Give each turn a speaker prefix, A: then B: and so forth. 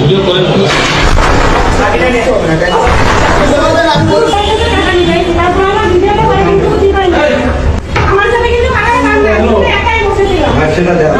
A: Video করে
B: সেটা দেখ।